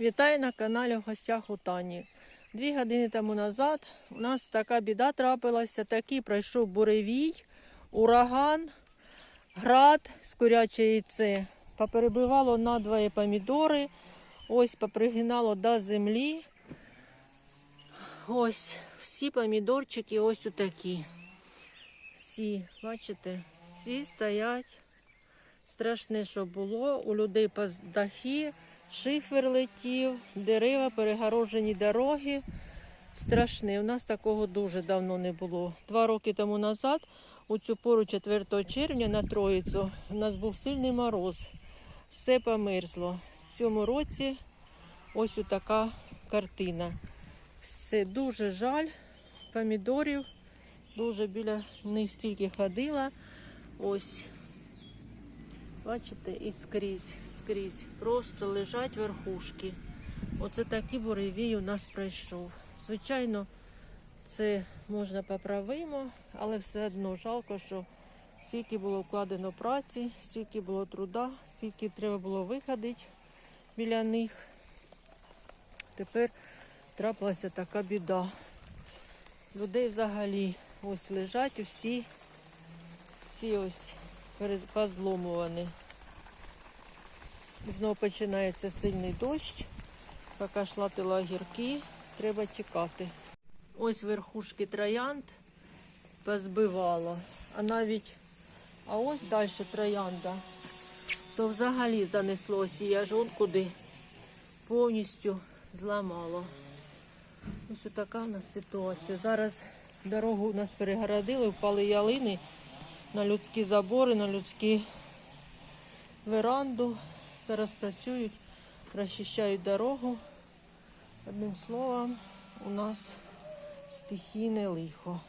Вітаю на каналі в гостях у Тані. Дві години тому назад у нас така біда трапилася. Такий пройшов буревій, ураган, град з куряче яйце. Поперебивало надвоє помідори. Ось попригинало до землі. Ось всі помідорчики ось такі. Всі, бачите, всі стоять. Страшне, що було. У людей по шифер летів, дерева, перегорожені дороги. Страшне. У нас такого дуже давно не було. Два роки тому назад, у цю пору 4 червня на Троїцю, у нас був сильний мороз. Все померзло. В цьому році ось така картина. Все дуже жаль помідорів. Дуже біля них стільки ходила. Ось Бачите, і скрізь, скрізь. Просто лежать верхушки. Оце такий буревій у нас пройшов. Звичайно, це можна поправимо, але все одно жалко, що стільки було вкладено праці, стільки було труда, стільки треба було виходити біля них. Тепер трапилася така біда. Людей взагалі ось лежать усі, всі ось позломувані. Знову починається сильний дощ. Поки шлатила огірки, треба тікати. Ось верхушки троянд позбивало. А навіть, а ось далі троянда, то взагалі занеслося. Я ж он куди повністю зламало. Ось така у нас ситуація. Зараз дорогу у нас перегородили, впали ялини на людські забори, на людські веранду. Зараз працюють, розчищають дорогу. Одним словом, у нас стихійне лихо.